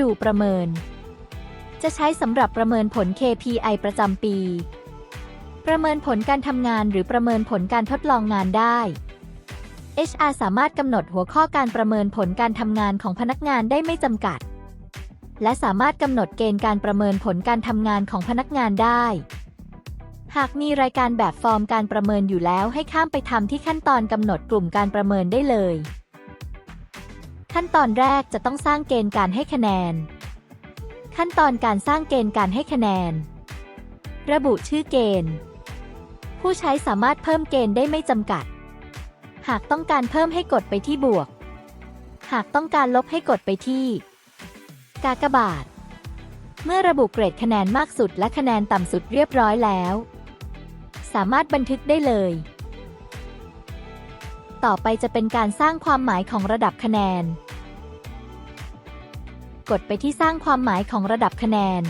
ดูประเมิน จะใช้สำหรับประเมินผล KPI ประจำปี ประเมินผลการทำงานหรือประเมินผลการทดลองงานได้ HR สามารถกำหนดหัวข้อการประเมินผลการทำงานของพนักงานได้ไม่จำกัด และสามารถกำหนดเกณฑ์การประเมินผลการทำงานของพนักงานได้ หากมีรายการแบบฟอร์มการประเมินอยู่แล้วให้ข้ามไปทำที่ขั้นตอนกำหนดกลุ่มการประเมินได้เลย ขั้นตอนแรกจะต้องสร้างเกณฑ์การให้คะแนน ขั้นตอนการสร้างเกณฑ์การให้คะแนน ระบุชื่อเกณฑ์ ผู้ใช้สามารถเพิ่มเกณฑ์ได้ไม่จำกัด หากต้องการเพิ่มให้กดไปที่บวก หากต้องการลบให้กดไปที่ กากบาท เมื่อระบุเกรดคะแนนมากสุดและคะแนนต่ำสุดเรียบร้อยแล้ว สามารถบันทึกได้เลย ต่อไปจะเป็นการสร้างความหมายของระดับคะแนน กดไปที่สร้างความหมายของระดับคะแนน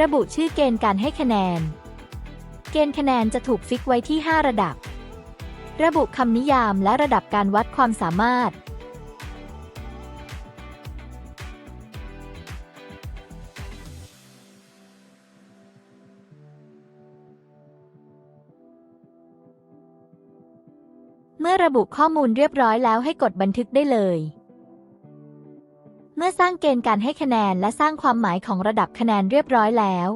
ระบุชื่อเกณฑ์การให้คะแนน เกณฑ์คะแนนจะถูกฟิกไว้ที่ 5 ระดับ ระบุคำนิยามและระดับการวัดความสามารถ ระบุข้อมูลเรียบร้อยแล้วให้กดบันทึกได้เลย เมื่อสร้างเกณฑ์การให้คะแนนและสร้างความหมายของระดับคะแนนเรียบร้อยแล้ว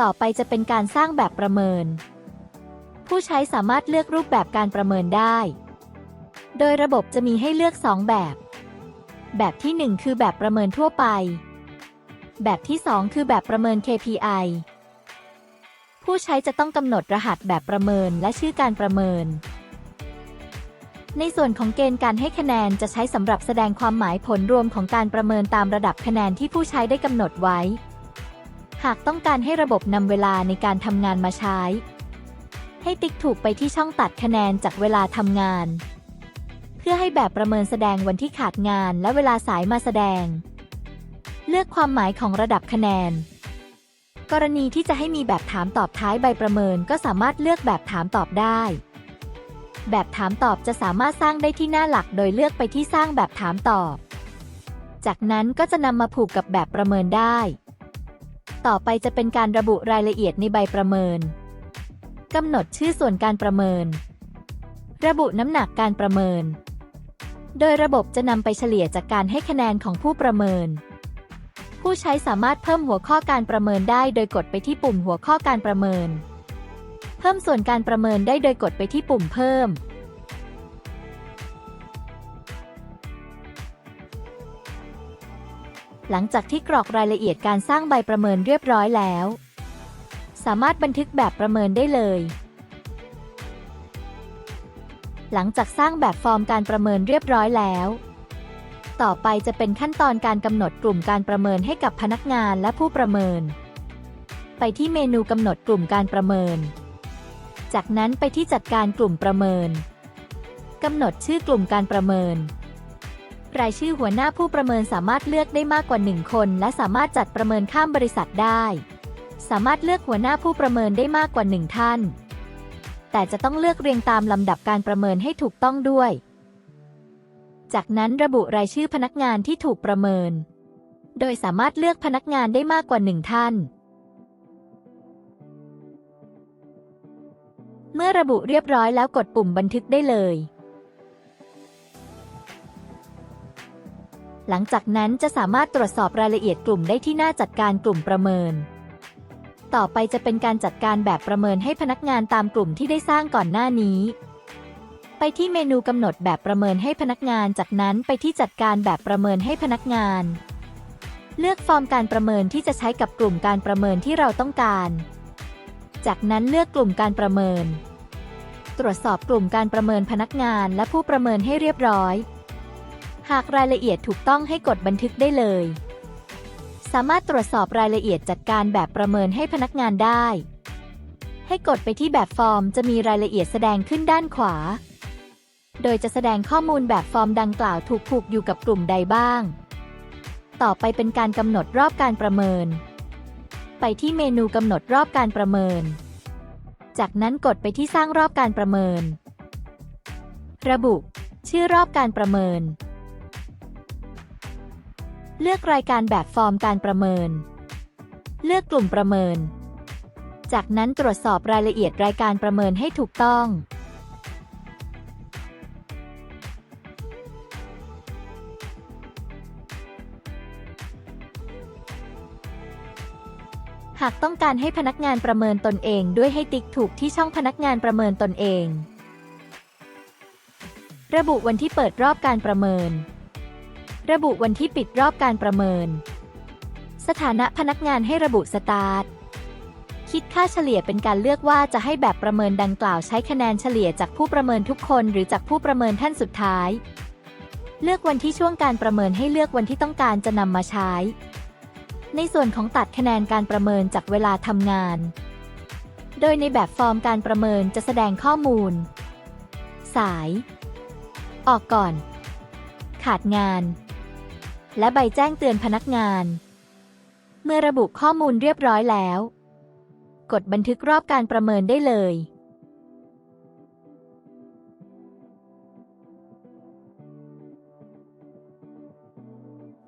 ต่อไปจะเป็นการสร้างแบบประเมิน ผู้ใช้สามารถเลือกรูปแบบการประเมินได้ โดยระบบจะมีให้เลือก 2 แบบ แบบที่ 1 คือแบบประเมินทั่วไป แบบที่ 2 คือแบบประเมิน KPI ผู้ใช้จะต้องกำหนดรหัสแบบประเมินและชื่อการประเมิน ในส่วนของเกณฑ์การให้คะแนนจะใช้สำหรับแสดงความหมายผลรวมของการประเมินตามระดับคะแนนที่ผู้ใช้ได้กำหนดไว้ หากต้องการให้ระบบนำเวลาในการทำงานมาใช้ ให้ติ๊กถูกไปที่ช่องตัดคะแนนจากเวลาทำงาน เพื่อให้แบบประเมินแสดงวันที่ขาดงานและเวลาสายมาแสดง เลือกความหมายของระดับคะแนน กรณีที่จะให้มีแบบถามตอบท้ายใบประเมินก็สามารถเลือกแบบถามตอบได้ แบบถามตอบจะสามารถสร้างได้ที่หน้าหลักโดยเลือกไปที่สร้างแบบถามตอบ จากนั้นก็จะนำมาผูกกับแบบประเมินได้ ต่อไปจะเป็นการระบุรายละเอียดในใบประเมินกำหนดชื่อส่วนการประเมิน ระบุน้ำหนักการประเมิน โดยระบบจะนำไปเฉลี่ยจากการให้คะแนนของผู้ประเมิน ผู้ใช้สามารถเพิ่มหัวข้อการประเมินได้โดยกดไปที่ปุ่มหัวข้อการประเมิน พิ่มส่วนการประเมินได้โดยกดไปที่ปุ่มเพิ่ม หลังจากที่กรอกรายละเอียดการสร้างใบประเมินเรียบร้อยแล้ว สามารถบันทึกแบบประเมินได้เลย หลังจากสร้างแบบฟอร์มการประเมินเรียบร้อยแล้ว ต่อไปจะเป็นขั้นตอนการกำหนดกลุ่มการประเมินให้กับพนักงานและผู้ประเมิน ไปที่เมนูกำหนดกลุ่มการประเมิน จากนั้นไปที่จัดการกลุ่มประเมินกำหนดชื่อกลุ่มการประเมิน รายชื่อหัวหน้าผู้ประเมินสามารถเลือกได้มากกว่า 1 คน และสามารถจัดประเมินข้ามบริษัทได้ สามารถเลือกหัวหน้าผู้ประเมินได้มากกว่า 1 ท่าน แต่จะต้องเลือกเรียงตามลำดับการประเมินให้ถูกต้องด้วย จากนั้นระบุรายชื่อพนักงานที่ถูกประเมิน โดยสามารถเลือกพนักงานได้มากกว่า1ท่าน เมื่อระบุเรียบร้อยแล้วกดปุ่มบันทึกได้เลย หลังจากนั้นจะสามารถตรวจสอบรายละเอียดกลุ่มได้ที่หน้าจัดการกลุ่มประเมิน ต่อไปจะเป็นการจัดการแบบประเมินให้พนักงานตามกลุ่มที่ได้สร้างก่อนหน้านี้ ไปที่เมนูกำหนดแบบประเมินให้พนักงาน จากนั้นไปที่จัดการแบบประเมินให้พนักงาน เลือกฟอร์มการประเมินที่จะใช้กับกลุ่มการประเมินที่เราต้องการ จากนั้นเลือกกลุ่มการประเมิน ตรวจสอบกลุ่มการประเมินพนักงานและผู้ประเมินให้เรียบร้อย หากรายละเอียดถูกต้องให้กดบันทึกได้เลย สามารถตรวจสอบรายละเอียดจัดการแบบประเมินให้พนักงานได้ ให้กดไปที่แบบฟอร์มจะมีรายละเอียดแสดงขึ้นด้านขวา โดยจะแสดงข้อมูลแบบฟอร์มดังกล่าวถูกผูกอยู่กับกลุ่มใดบ้าง ต่อไปเป็นการกำหนดรอบการประเมิน ไปที่เมนูกำหนดรอบการประเมิน จากนั้นกดไปที่สร้างรอบการประเมิน ระบุ ชื่อรอบการประเมิน เลือกรายการแบบฟอร์มการประเมิน เลือกกลุ่มประเมิน จากนั้นตรวจสอบรายละเอียดรายการประเมินให้ถูกต้อง หากต้องการให้พนักงานประเมินตนเองด้วยให้ติ๊กถูกที่ช่องพนักงานประเมินตนเอง ระบุวันที่เปิดรอบการประเมิน ระบุวันที่ปิดรอบการประเมิน สถานะพนักงานให้ระบุสตาร์ทคิดค่าเฉลี่ยเป็นการเลือกว่าจะให้แบบประเมินดังกล่าวใช้คะแนนเฉลี่ยจากผู้ประเมินทุกคนหรือจากผู้ประเมินท่านสุดท้าย เลือกวันที่ช่วงการประเมินให้เลือกวันที่ต้องการจะนำมาใช้ ในส่วนของตัดคะแนนการประเมินจากเวลาทำงาน โดยในแบบฟอร์มการประเมินจะแสดงข้อมูล สาย ออกก่อน ขาดงาน และใบแจ้งเตือนพนักงาน เมื่อระบุข้อมูลเรียบร้อยแล้ว กดบันทึกรอบการประเมินได้เลย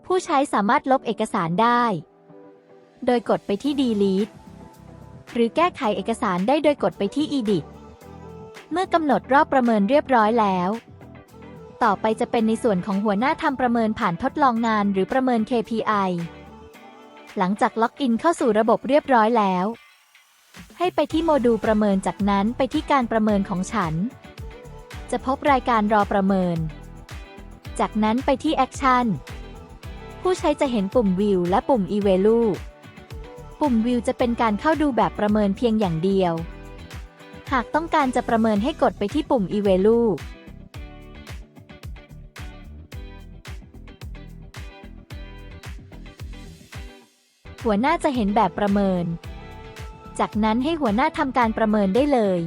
ผู้ใช้สามารถลบเอกสารได้ โดยกดไปที่ Delete หรือแก้ไขเอกสารได้โดยกดไปที่ Edit เมื่อกำหนดรอบประเมินเรียบร้อยแล้ว ต่อไปจะเป็นในส่วนของหัวหน้าทำประเมินผ่านทดลองงานหรือประเมิน KPI หลังจากล็อกอินเข้าสู่ระบบเรียบร้อยแล้ว ให้ไปที่โมดูลประเมินจากนั้นไปที่การประเมินของฉัน จะพบรายการรอประเมิน จากนั้นไปที่ Action ผู้ใช้จะเห็นปุ่ม View และปุ่ม Evaluate ปุ่มวิวจะเป็นการเข้าดูแบบประเมินเพียงอย่างเดียว หากต้องการจะประเมินให้กดไปที่ปุ่ม Evaluate หัวหน้าจะเห็นแบบประเมิน จากนั้นให้หัวหน้าทำการประเมินได้เลย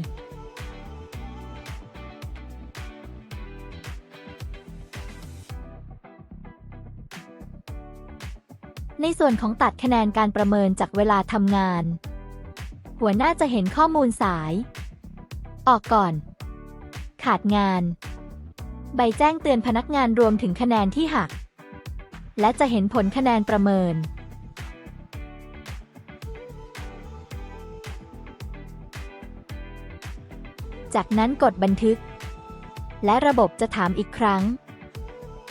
ในส่วนของตัดคะแนนการประเมินจากเวลาทำงาน หัวหน้าจะเห็นข้อมูลสาย ออกก่อน ขาดงาน ใบแจ้งเตือนพนักงานรวมถึงคะแนนที่หัก และจะเห็นผลคะแนนประเมิน จากนั้นกดบันทึก และระบบจะถามอีกครั้ง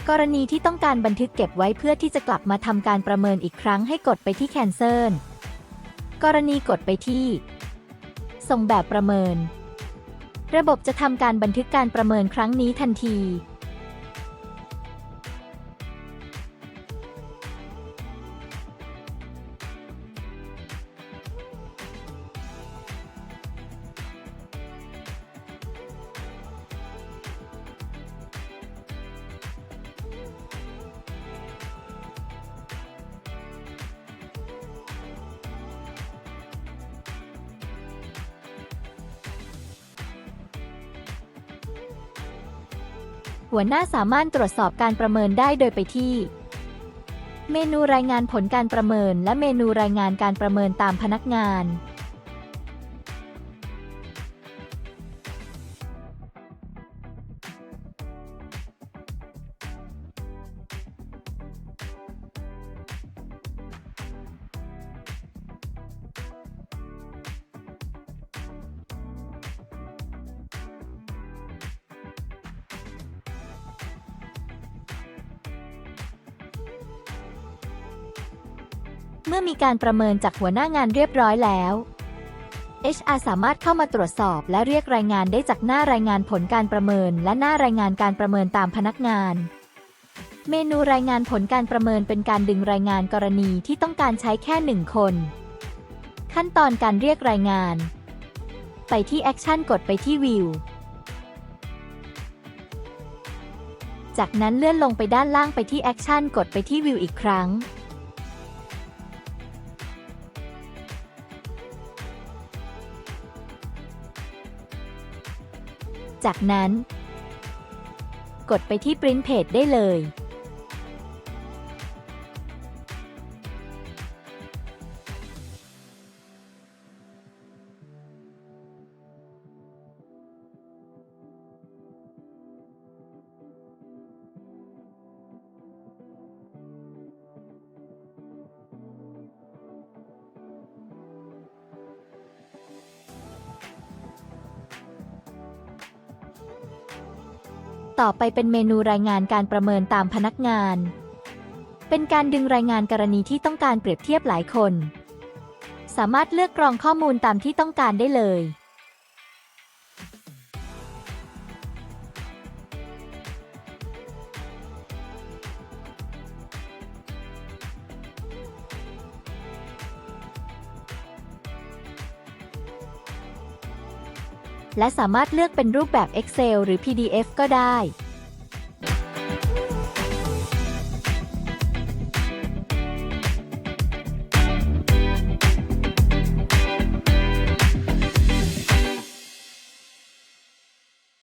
กรณีที่ต้องการบันทึกเก็บไว้เพื่อที่จะกลับมาทำการประเมินอีกครั้งให้กดไปที่ Cancel กรณีกดไปที่ ส่งแบบประเมิน ระบบจะทำการบันทึกการประเมินครั้งนี้ทันที หัวหน้าสามารถตรวจสอบการประเมินได้โดยไปที่ เมนูรายงานผลการประเมิน และเมนูรายงานการประเมินตามพนักงาน เมื่อมีการประเมินจากหัวหน้างานเรียบร้อยแล้ว HR สามารถเข้ามาตรวจสอบและเรียกรายงานได้จากหน้ารายงานผลการประเมิน และหน้ารายงานการประเมินตามพนักงาน เมนูรายงานผลการประเมินเป็นการดึงรายงานกรณีที่ต้องการใช้แค่หนึ่งคน ขั้นตอนการเรียกรายงาน ไปที่ Action กดไปที่ View จากนั้นเลื่อนลงไปด้านล่างไปที่ Action กดไปที่ View อีกครั้ง จากนั้น กดไปที่ Print Page ได้เลย ต่อไปเป็นเมนูรายงานการประเมินตามพนักงาน เป็นการดึงรายงานกรณีที่ต้องการเปรียบเทียบหลายคน สามารถเลือกกรองข้อมูลตามที่ต้องการได้เลย และสามารถเลือกเป็นรูปแบบ Excel หรือ PDF ก็ได้